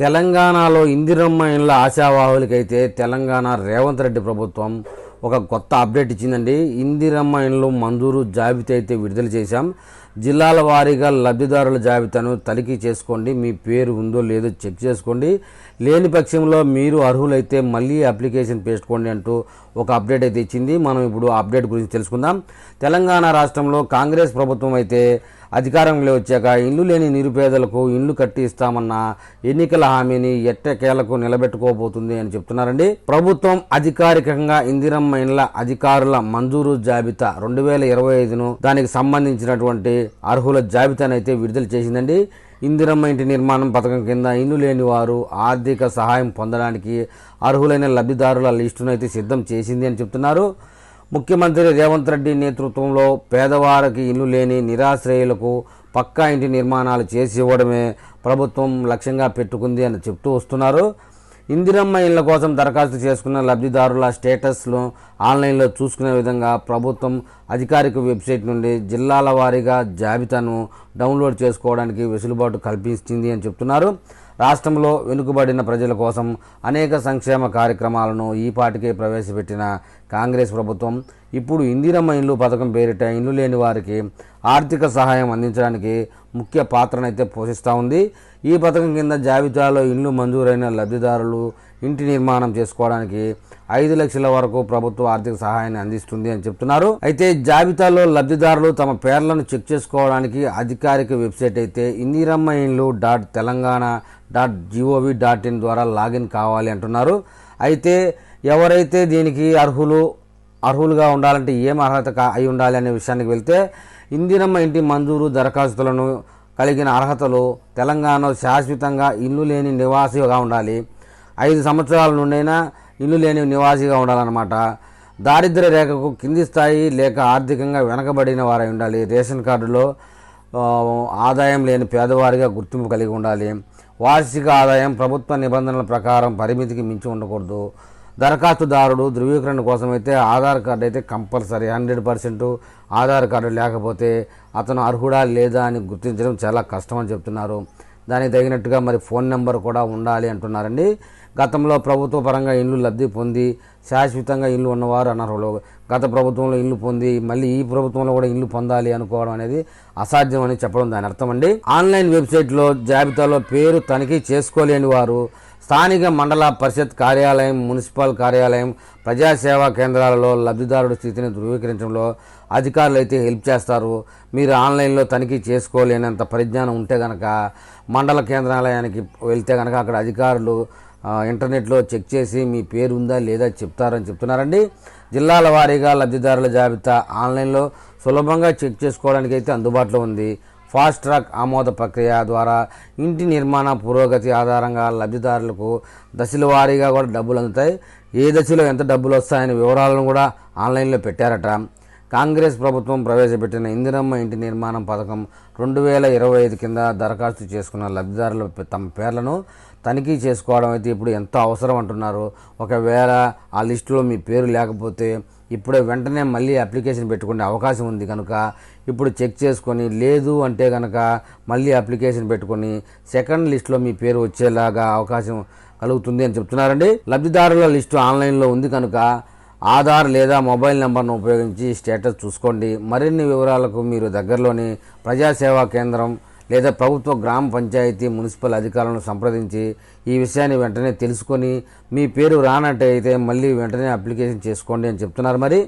తెలంగాణలో ఇందిరమ్మ ఇండ్ల ఆశావాహులకైతే తెలంగాణ రేవంత్ రెడ్డి ప్రభుత్వం ఒక కొత్త అప్డేట్ ఇచ్చిందండి. ఇందిరమ్మ ఇండ్లు మంజూరు జాబితా అయితే విడుదల చేశాం. జిల్లాల వారీగా లబ్ధిదారుల జాబితాను తనిఖీ చేసుకోండి. మీ పేరు ఉందో లేదో చెక్ చేసుకోండి. లేని పక్షంలో మీరు అర్హులైతే మళ్ళీ అప్లికేషన్ పేసుకోండి అంటూ ఒక అప్డేట్ అయితే ఇచ్చింది. మనం ఇప్పుడు అప్డేట్ గురించి తెలుసుకుందాం. తెలంగాణ రాష్ట్రంలో కాంగ్రెస్ ప్రభుత్వం అయితే అధికారంలో వచ్చాక ఇల్లు లేని నిరుపేదలకు ఇల్లు కట్టి ఇస్తామన్న ఎన్నికల హామీని ఎట్టకేలకు నిలబెట్టుకోబోతుంది అని చెప్తున్నారండి. ప్రభుత్వం అధికారికంగా ఇందిరమ్మ ఇండ్ల అధికారుల మంజూరు జాబితా రెండు వేల ఇరవై ఐదును దానికి సంబంధించినటువంటి అర్హుల జాబితానైతే విడుదల చేసిందండి. ఇందిరమ్మ ఇంటి నిర్మాణం పథకం కింద ఇల్లు లేని వారు ఆర్థిక సహాయం పొందడానికి అర్హులైన లబ్ధిదారుల లిస్టును అయితే సిద్ధం చేసింది అని చెప్తున్నారు. ముఖ్యమంత్రి రేవంత్ రెడ్డి నేతృత్వంలో పేదవారికి ఇల్లు లేని నిరాశ్రయులకు పక్కా ఇంటి నిర్మాణాలు చేసి ఇవ్వడమే ప్రభుత్వం లక్ష్యంగా పెట్టుకుంది అని చెప్తూ వస్తున్నారు. ఇందిరమ్మ ఇళ్ళ కోసం దరఖాస్తు చేసుకున్న లబ్ధిదారుల స్టేటస్ను ఆన్లైన్లో చూసుకునే విధంగా ప్రభుత్వం అధికారిక వెబ్సైట్ నుండి జిల్లాల వారీగా జాబితాను డౌన్లోడ్ చేసుకోవడానికి వెసులుబాటు కల్పిస్తుంది అని చెప్తున్నారు. రాష్ట్రంలో వెనుకబడిన ప్రజల కోసం అనేక సంక్షేమ కార్యక్రమాలను ఈపాటికే ప్రవేశపెట్టిన కాంగ్రెస్ ప్రభుత్వం. ఇప్పుడు ఇందిరమ్మ ఇండ్లు పథకం పేరిట ఇండ్లు లేని వారికి ఆర్థిక సహాయం అందించడానికి ముఖ్య పాత్రనైతే పోషిస్తూ ఉంది. ఈ పథకం కింద జాబితాలో ఇండ్లు మంజూరైన లబ్ధిదారులు ఇంటి నిర్మాణం చేసుకోవడానికి ఐదు లక్షల వరకు ప్రభుత్వ ఆర్థిక సహాయాన్ని అందిస్తుంది అని చెప్తున్నారు. అయితే జాబితాలో లబ్ధిదారులు తమ పేర్లను చెక్ చేసుకోవడానికి అధికారిక వెబ్సైట్ అయితే ఇందిరమ్మ ఇండ్లు dot Telangana dot G O V dot in ద్వారా లాగిన్ కావాలి అంటున్నారు. అయితే ఎవరైతే దీనికి అర్హులు అర్హులుగా ఉండాలంటే ఏం అర్హత అయి ఉండాలి అనే విషయానికి వెళ్తే ఇందిరమ్మ ఇంటి మంజూరు దరఖాస్తులను కలిగిన అర్హతలు తెలంగాణలో శాశ్వతంగా ఇల్లు లేని నివాసిగా ఉండాలి. ఐదు సంవత్సరాల నుండైనా ఇల్లు లేని నివాసిగా ఉండాలన్నమాట. దారిద్ర్య రేఖకు కింది స్థాయి లేక ఆర్థికంగా వెనకబడిన వారై ఉండాలి. రేషన్ కార్డులో ఆదాయం లేని పేదవారిగా గుర్తింపు కలిగి ఉండాలి. వార్షిక ఆదాయం ప్రభుత్వ నిబంధనల ప్రకారం పరిమితికి మించి ఉండకూడదు. దరఖాస్తుదారుడు ధృవీకరణ కోసం అయితే ఆధార్ కార్డు అయితే compulsory. Hundred percent Aadhaar card లేకపోతే అతను అర్హుడా లేదా అని గుర్తించడం చాలా కష్టం అని చెప్తున్నారు. దానికి తగినట్టుగా మరి ఫోన్ నెంబర్ కూడా ఉండాలి అంటున్నారండి. గతంలో ప్రభుత్వ పరంగా ఇల్లు లబ్ధి పొంది శాశ్వతంగా ఇల్లు ఉన్నవారు అనర్హులు గత ప్రభుత్వంలో ఇల్లు పొంది మళ్ళీ ఈ ప్రభుత్వంలో కూడా ఇల్లు పొందాలి అనుకోవడం అనేది అసాధ్యం అని చెప్పడం దాని అర్థం అండి. ఆన్లైన్ వెబ్సైట్లో జాబితాలో పేరు తనిఖీ చేసుకోలేని వారు స్థానిక మండల పరిషత్ కార్యాలయం మున్సిపల్ కార్యాలయం ప్రజాసేవా కేంద్రాలలో లబ్ధిదారుడి స్థితిని ధృవీకరించడంలో అధికారులు అయితే హెల్ప్ చేస్తారు. మీరు ఆన్లైన్లో తనిఖీ చేసుకోలేనంత పరిజ్ఞానం ఉంటే కనుక మండల కేంద్రాలయానికి వెళ్తే కనుక అక్కడ అధికారులు ఇంటర్నెట్లో చెక్ చేసి మీ పేరు ఉందా లేదా చెప్తారని చెప్తున్నారండి. జిల్లాల వారీగా లబ్ధిదారుల జాబితా ఆన్లైన్లో సులభంగా చెక్ చేసుకోవడానికి అయితే అందుబాటులో ఉంది. ఫాస్ట్ ట్రాక్ ఆమోద ప్రక్రియ ద్వారా ఇంటి నిర్మాణ పురోగతి ఆధారంగా లబ్ధిదారులకు దశల వారీగా కూడా డబ్బులు అందుతాయి. ఏ దశలో ఎంత డబ్బులు వస్తాయనే వివరాలను కూడా ఆన్లైన్లో పెట్టారట. కాంగ్రెస్ ప్రభుత్వం ప్రవేశపెట్టిన ఇందిరమ్మ ఇంటి నిర్మాణం పథకం రెండు వేల ఇరవై ఐదు కింద దరఖాస్తు చేసుకున్న లబ్ధిదారుల తమ పేర్లను తనిఖీ చేసుకోవడం అయితే ఇప్పుడు ఎంతో అవసరం అంటున్నారు. ఒకవేళ ఆ లిస్టులో మీ పేరు లేకపోతే ఇప్పుడే వెంటనే మళ్ళీ అప్లికేషన్ పెట్టుకునే అవకాశం ఉంది కనుక ఇప్పుడు చెక్ చేసుకొని లేదు అంటే కనుక మళ్ళీ అప్లికేషన్ పెట్టుకొని సెకండ్ లిస్టులో మీ పేరు వచ్చేలాగా అవకాశం కలుగుతుంది అని చెప్తున్నారండి. లబ్ధిదారుల లిస్టు ఆన్లైన్లో ఉంది కనుక ఆధార్ లేదా మొబైల్ నెంబర్ను ఉపయోగించి స్టేటస్ చూసుకోండి. మరిన్ని వివరాలకు మీరు దగ్గరలోని ప్రజాసేవా కేంద్రం లేదా ప్రభుత్వ గ్రామ పంచాయతీ మున్సిపల్ అధికారులను సంప్రదించి ఈ విషయాన్ని వెంటనే తెలుసుకొని మీ పేరు రానట్టయితే మళ్ళీ వెంటనే అప్లికేషన్ చేసుకోండి అని చెప్తున్నారు. మరి